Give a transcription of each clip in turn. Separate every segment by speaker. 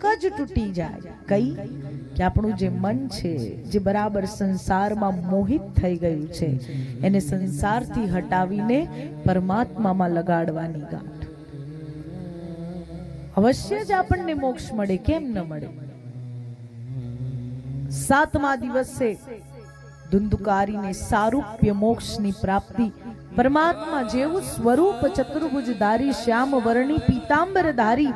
Speaker 1: એક જ તૂટી જાય. કઈ? કે આપણું જે મન છે, જે બરાબર સંસારમાં મોહિત થઈ ગયું છે, એને સંસારથી હટાવીને પરમાત્મામાં લગાડવાની ગાંઠ. અવશ્ય જ આપણને મોક્ષ મળે, કેમ ન મળે? સાતમા દિવસે ધુંધુકારીને સારૂપ્ય મોક્ષની પ્રાપ્તિ, પરમાત્મા જેવું સ્વરૂપ ચતુર્ભુજધારી શ્યામ વર્ણી પીતાંબરધારી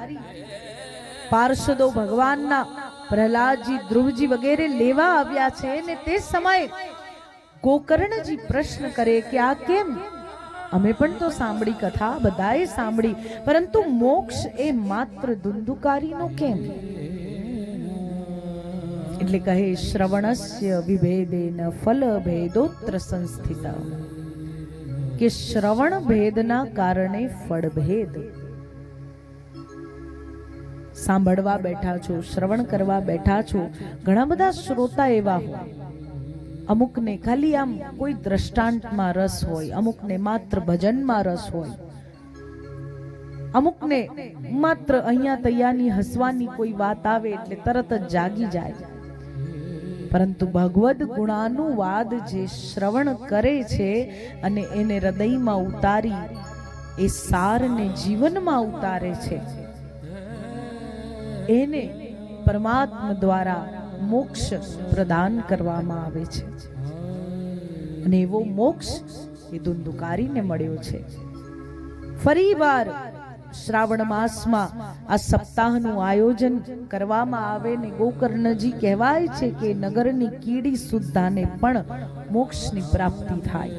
Speaker 1: પાર્ષદો ભગવાનના પ્રહલાદજી, ધ્રુવજી વગેરે લેવા આવ્યા છે ને તે સમયે ગોકર્ણજી પ્રશ્ન કરે કે, આ કેમ? અમે પણ તો સાંભળી કથા બધાએ સાંભળી, પરંતુ મોક્ષ એ માત્ર ધુંધુકારીનો કેમ? એટલે કહે, શ્રવણસ્ય વિભેદેન ફલ ભેદોત્ર સંસ્થિત. કે શ્રવણ ભેદના કારણે ફળ ભેદ સાંભળવા બેઠા છો, શ્રવણ કરવા બેઠા છો. ઘણા બધા શ્રોતા એવા હોય. અમુકને ખાલી આમ કોઈ દ્રષ્ટાંતમાં રસ હોય, અમુકને માત્ર ભજનમાં રસ હોય. અમુકને માત્ર અહીંયા તૈયાની હસવાની કોઈ વાત આવે એટલે તરત જ જાગી જાય. પરંતુ ભગવદ ગુણાનુવાદ જે શ્રવણ કરે છે અને એને હૃદયમાં ઉતારી, એ સારને જીવનમાં ઉતારે છે. એને પરમાત્મા દ્વારા મોક્ષ પ્રદાન કરવામાં આવે છે. અને એવો મોક્ષ એ ધુંધુકારીને મળ્યો છે. ફરીવાર શ્રાવણ માસમાં આ સપ્તાહનું આયોજન કરવામાં આવે ને ગોકર્ણજી કહેવાય છે કે નગરની કીડી સુદ્ધાને પણ મોક્ષની પ્રાપ્તિ થાય.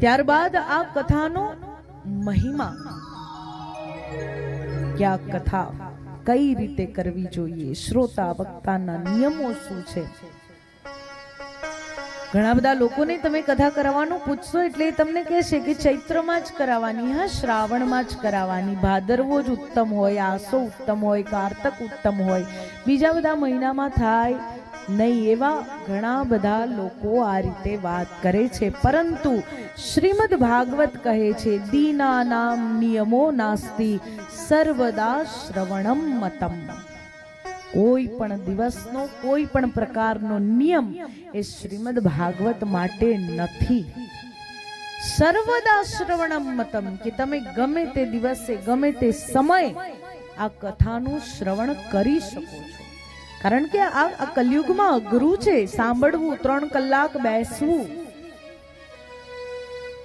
Speaker 1: ત્યારબાદ આ કથાનો મહિમા કે કથા કઈ રીતે કરવી જોઈએ? શ્રોતા, વક્તાના નિયમો શું છે? ઘણા બધા લોકોને તમે કથા કરાવવાનું પૂછશો એટલે તમને કહેશે કે ચૈત્રમાં જ કરાવવાની, હા, શ્રાવણમાં જ કરાવવાની. ભાદરવો જ ઉત્તમ હોય, આસો ઉત્તમ હોય, કારતક ઉત્તમ હોય. બીજા બધા મહિનામાં થાય નહીં, એવા ઘણા બધા લોકો આ રીતે વાત કરે છે. પરંતુ શ્રીમદ ભાગવત કહે છે, દીના નામ નિયમો નાસ્તિ, સર્વદા શ્રવણમ મતમ. કોઈ પણ દિવસનો, કોઈ પણ પ્રકારનો નિયમ એ શ્રીમદ ભાગવત માટે નથી. સર્વદા શ્રવણમ મતમ, કે તમે ગમે તે દિવસે, ગમે તે સમયે આ કથાનું શ્રવણ કરી શકો છો. કારણ કે આ કલયુગમાં અઘરું છે. સાંભળવું, ત્રણ કલાક બેસવું.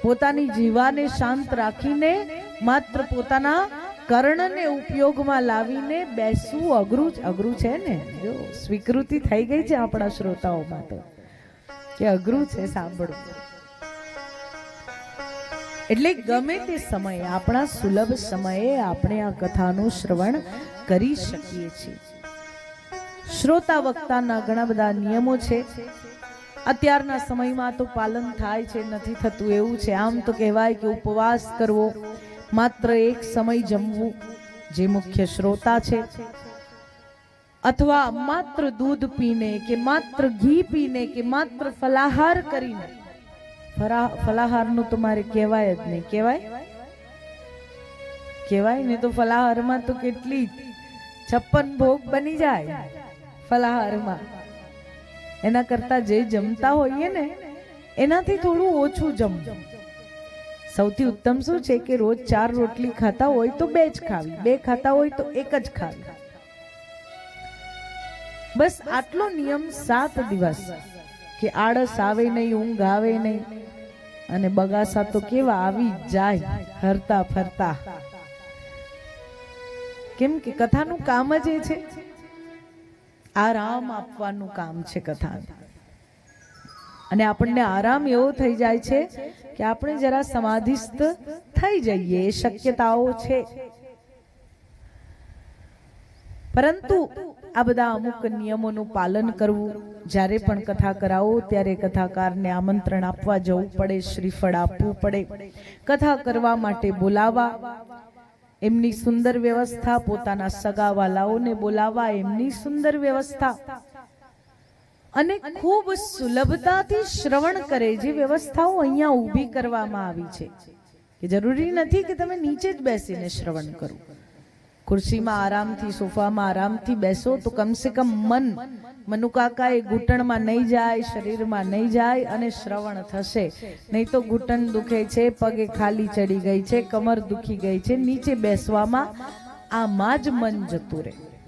Speaker 1: પોતાની જીવાને શાંત રાખીને, માત્ર પોતાના કર્ણને ઉપયોગમાં લાવીને બેસવું અઘરું અઘરું છે ને? જો સ્વીકૃતિ થઈ ગઈ છે આપણા શ્રોતાઓમાં તો કે અઘરું છે સાંભળવું. એટલે ગમે તે સમયે, આપણા સુલભ સમયે આપણે આ કથાનું શ્રવણ કરી શકીએ છીએ. શ્રોતા વક્તાના ઘણા બધા નિયમો છે. અત્યારના સમયમાં તો પાલન થાય છે, નથી થતું એવું છે. આમ તો કહેવાય કે ઉપવાસ કરવો માત્ર એક સમય જમવું જે મુખ્ય શ્રોતા છે. અથવા માત્ર દૂધ પીને કે માત્ર ઘી પીને કે માત્ર ફલાહાર કરીને. ફલાહારનું તો મારે કહેવાય જ નહીં. કહેવાય? કહેવાય ને તો ફલાહારમાં તો કેટલી છપ્પન ભોગ બની જાય. ફલાહારમાં એના કરતા જે જમતા હોઈએ ને, એનાથી થોડું ઓછું જમવું સૌથી ઉત્તમ શું છે કે રોજ ચાર રોટલી ખાતા હોય તો બે જ ખાવી. બે ખાતા હોય તો એક જ ખાવી. બસ આટલો નિયમ સાત દિવસ કે આળસ આવે નહીં, ઊંઘ આવે નહીં અને બગાસા તો કેવા આવી જાય, હરતા ફરતા. કેમ કે કથાનું કામ જ એ છે આરામ આપવાનું કામ છે કથા. અને આપણને આરામ એવો થઈ જાય છે કે આપણે જરા સમાધિસ્થ થઈ જઈએ શક્યતાઓ છે. પરંતુ આ બધા અમુક નિયમોનું પાલન કરવું, જ્યારે પણ કથા કરાવો, ત્યારે કથાકારને આમંત્રણ આપવા જવું પડે, શ્રીફળ આપવું પડે. કથા કરવા માટે બોલાવા એમની સુંદર વ્યવસ્થા પોતાના સગાવાલાઓને બોલાવવા એમની સુંદર વ્યવસ્થા. અને ખૂબ સુલભતાથી શ્રવણ કરે જે વ્યવસ્થાઓ અહીંયા ઊભી કરવામાં આવી છે. કે જરૂરી નથી કે તમે નીચે જ બેસીને શ્રવણ કરો. ખુરશીમાં આરામથી, સોફામાં આરામથી બેસો તો કમસે કમ મન મનુકાકા એ ઘૂંટણમાં નહીં જાય, શરીરમાં નહીં જાય અને શ્રવણ થશે. નહીં તો ઘૂંટણ દુખે છે, પગે ખાલી ચડી ગઈ છે, કમર દુખી ગઈ છે, નીચે બેસવામાં આમાં જ મન જતું રહે.